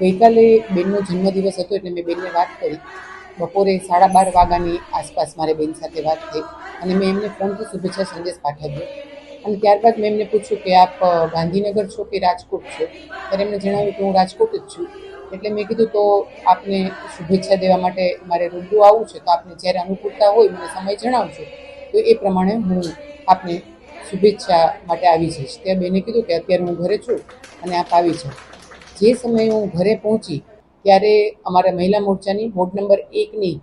ગઈકાલે બેનનો જન્મદિવસ હતો એટલે મેં બેનને વાત કરી. બપોરે સાડા બાર વાગ્યાની આસપાસ મારે બેન સાથે વાત થઈ અને મેં એમને ફોનથી શુભેચ્છા સંદેશ પાઠવ્યો. અને ત્યારબાદ મેં એમને પૂછ્યું કે આપ ગાંધીનગર છો કે રાજકોટ છો? ત્યારે એમણે જણાવ્યું કે હું રાજકોટ જ છું. એટલે મેં કીધું તો આપને શુભેચ્છા દેવા માટે મારે રૂબરૂ આવવું છે. તો આપને જ્યારે અનુકૂળતા હોય મને સમય જણાવજો. તો એ પ્રમાણે હું આપને શુભેચ્છા માટે આવી જઈશ. ત્યાં બેને કીધું કે અત્યારે હું ઘરે છું અને આપ આવી જાઓ. જે સમયે હું ઘરે પહોંચી ત્યારે અમારા મહિલા મોરચાની વોર્ડ નંબર એકની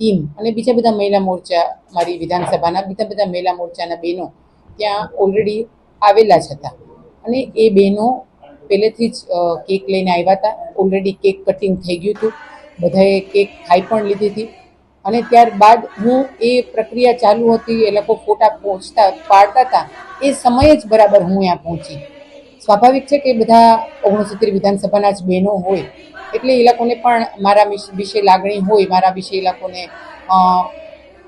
ટીમ અને બીજા બધા મહિલા મોરચા, મારી વિધાનસભાના બીજા બધા મહિલા મોરચાના બહેનો ત્યાં ઓલરેડી આવેલા જ હતા. અને એ બહેનો પહેલેથી જ કેક લઈને આવ્યા હતા. ઓલરેડી કેક કટિંગ થઈ ગયું હતું. બધાએ કેક ખાઈ પણ લીધી હતી. અને ત્યારબાદ હું એ પ્રક્રિયા ચાલુ હતી, એ લોકો ફોટા પહોંચતા પાડતા હતા. એ સમયે જ બરાબર હું ત્યાં પહોંચી. સ્વાભાવિક છે કે બધા ઓગણસિત્તેર વિધાનસભાના જ બહેનો હોય. એટલે એ લોકોને પણ મારા વિશે લાગણી હોય, મારા વિશે એ લોકોને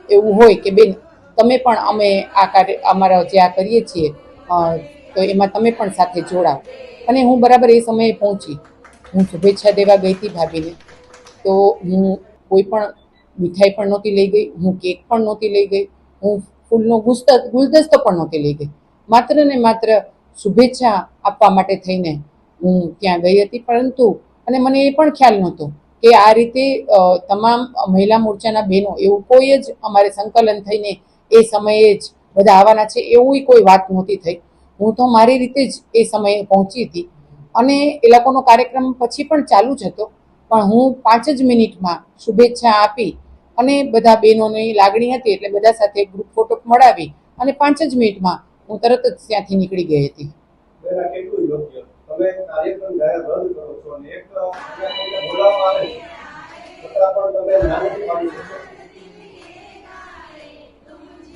એવું હોય કે બેન, તમે પણ અમે આ કાર્ય, અમારા જે આ કરીએ છીએ તો એમાં તમે પણ સાથે જોડાઓ અને હું બરાબર એ સમયે પહોંચી. હું શુભેચ્છા દેવા ગઈ હતી ભાભીને. તો હું કોઈ પણ મીઠાઈ પણ નહોતી લઈ ગઈ, હું કેક પણ નહોતી લઈ ગઈ, હું ફૂલનો ગુસ્ત, ગુલદસ્તો પણ નહોતી લઈ ગઈ. માત્ર ને માત્ર શુભેચ્છા આપવા માટે થઈને હું ત્યાં ગઈ હતી. પરંતુ, અને મને એ પણ ખ્યાલ નહોતો કે આ રીતે તમામ મહિલા મોરચાના બહેનો, એવું કોઈ જ અમારે સંકલન થઈને એ સમયે જ બધા આવવાના છે એવું કોઈ વાત નહોતી થઈ. હું તો મારી રીતે જ એ સમયે પહોંચી હતી. અને એ લોકોનો કાર્યક્રમ પછી પણ ચાલુ જ હતો. પણ હું પાંચ જ મિનિટમાં શુભેચ્છા આપી અને બધા બહેનોની લાગણી હતી એટલે બધા સાથે ગ્રુપ ફોટો મળાવી અને પાંચ જ મિનિટમાં હું તરત જ ત્યાંથી નીકળી ગઈ હતી.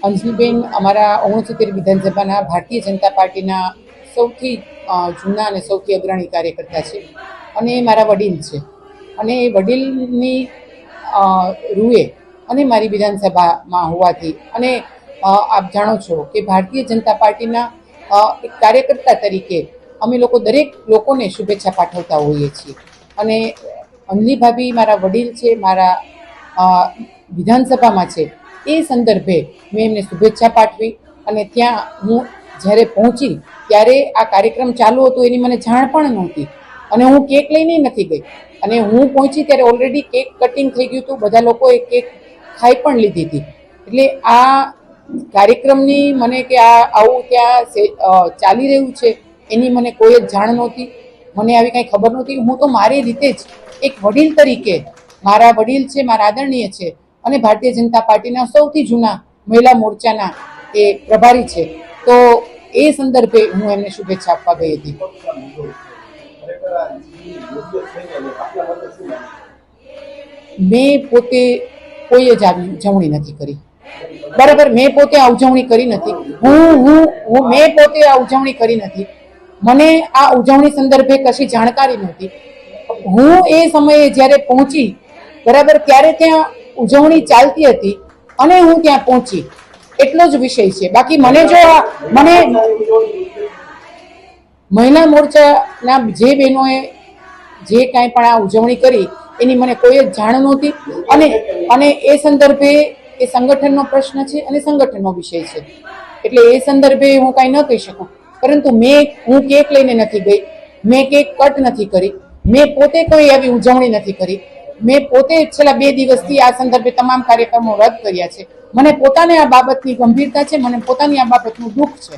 અંજલીબેન અમારા ઓગણસિત્તેર વિધાનસભાના ભારતીય જનતા પાર્ટીના સૌથી જૂના અને સૌથી અગ્રણી કાર્યકર્તા છે અને એ મારા વડીલ છે. અને એ વડીલની રૂએ અને મારી વિધાનસભામાં હોવાથી અને આપ જાણો છો કે ભારતીય જનતા પાર્ટીના એક કાર્યકર્તા તરીકે અમે લોકો દરેક લોકોને શુભેચ્છા પાઠવતા હોઈએ છીએ. અને અંજલી ભાભી મારા વડીલ છે, મારા વિધાનસભામાં છે, એ સંદર્ભે મેં એમને શુભેચ્છા પાઠવી અને ત્યાં હું જ્યારે પહોંચી ત્યારે આ કાર્યક્રમ ચાલુ હતો એની મને જાણ પણ નહોતી. અને હું કેક લઈને નથી ગઈ. અને હું પહોંચી ત્યારે ઓલરેડી કેક કટિંગ થઈ ગયું હતું. બધા લોકોએ કેક ખાઈ પણ લીધી હતી. એટલે આ કાર્યક્રમની મને કે આ આવું ત્યાં ચાલી રહ્યું છે, એની મને કોઈ જ જાણ નહોતી. મને આવી કાંઈ ખબર નહોતી. હું તો મારી રીતે જ એક વડીલ તરીકે, મારા વડીલ છે, મારા આદરણીય છે અને ભારતીય જનતા પાર્ટીના સૌથી જૂના મહિલા મોરચાના એ પ્રભારી છે. તો એ સંદર્ભે હું એમને શુભેચ્છા આપવા ગઈ હતી? મેં પોતે કોઈ જ આવી ઉજવણી નથી કરી. બરાબર, મેં પોતે આ ઉજવણી કરી નથી. હું હું હું, મેં પોતે આ ઉજવણી કરી નથી. મને આ ઉજવણી સંદર્ભે કશી જાણકારી નહોતી. હું એ સમયે જ્યારે પહોંચી, બરાબર, ત્યારે ત્યાં ઉજવણી ચાલતી હતી અને હું ત્યાં પહોંચી. એટલો જ વિષય છે. બાકી મને જો આ, મને મહિલા મોરચાના જે બહેનોએ જે કાંઈ પણ આ ઉજવણી કરી, એની મને કોઈ જ જાણ નહોતી. અને અને એ સંદર્ભે એ સંગઠનનો પ્રશ્ન છે અને સંગઠનનો વિષય છે. એટલે એ સંદર્ભે હું કાંઈ ન કહી શકું. પરંતુ મેં, હું કેક લઈને નથી ગઈ. મેં કેક કટ નથી કરી. મેં પોતે કોઈ આવી ઉજવણી નથી કરી. મેં પોતે છેલ્લા બે દિવસથી આ સંદર્ભે તમામ કાર્યક્રમો રદ કર્યા છે. મને પોતાને આ બાબતની ગંભીરતા છે, મને પોતાની આ બાબતનું દુઃખ છે.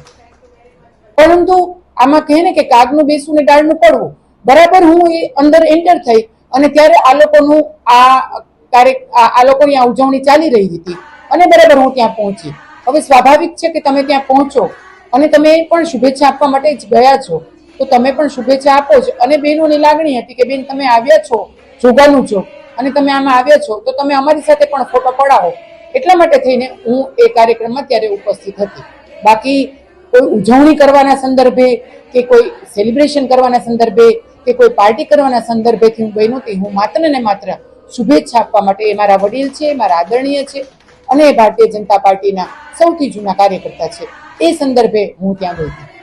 પરંતુ આમાં કહે ને કે કાગનું બેસવું ને ડાળનું પડવું. બરાબર હું એ અંદર એન્ટર થઈ અને ત્યારે આ લોકોનું આ કાર્ય આ લોકોની આ ઉજવણી ચાલી રહી હતી. અને બરાબર હું ત્યાં પહોંચી. હવે સ્વાભાવિક છે કે તમે ત્યાં પહોંચો અને તમે પણ શુભેચ્છા આપવા માટે જ ગયા છો. તો તમે પણ શુભેચ્છા આપો જ. અને બહેનોની લાગણી હતી કે બેન તમે આવ્યા છો, જોગાનું છો. અને તમે આમાં આવ્યા છો, તો તમે અમારી સાથે પણ ફોટો પડાવો. એટલા માટે થઈને હું એ કાર્યક્રમમાં ત્યારે ઉપસ્થિત હતી. બાકી કોઈ ઉજવણી કરવાના સંદર્ભે કે કોઈ સેલિબ્રેશન કરવાના સંદર્ભે કે કોઈ પાર્ટી કરવાના સંદર્ભેથી હું ગઈ નહોતી. હું માત્ર ને માત્ર શુભેચ્છા આપવા માટે મારા વડીલ છે, મારા આદરણીય છે અને ભારતીય જનતા પાર્ટીના સૌથી જૂના કાર્યકર્તા છે. એ સંદર્ભે હું ત્યાં ગઈ હતી.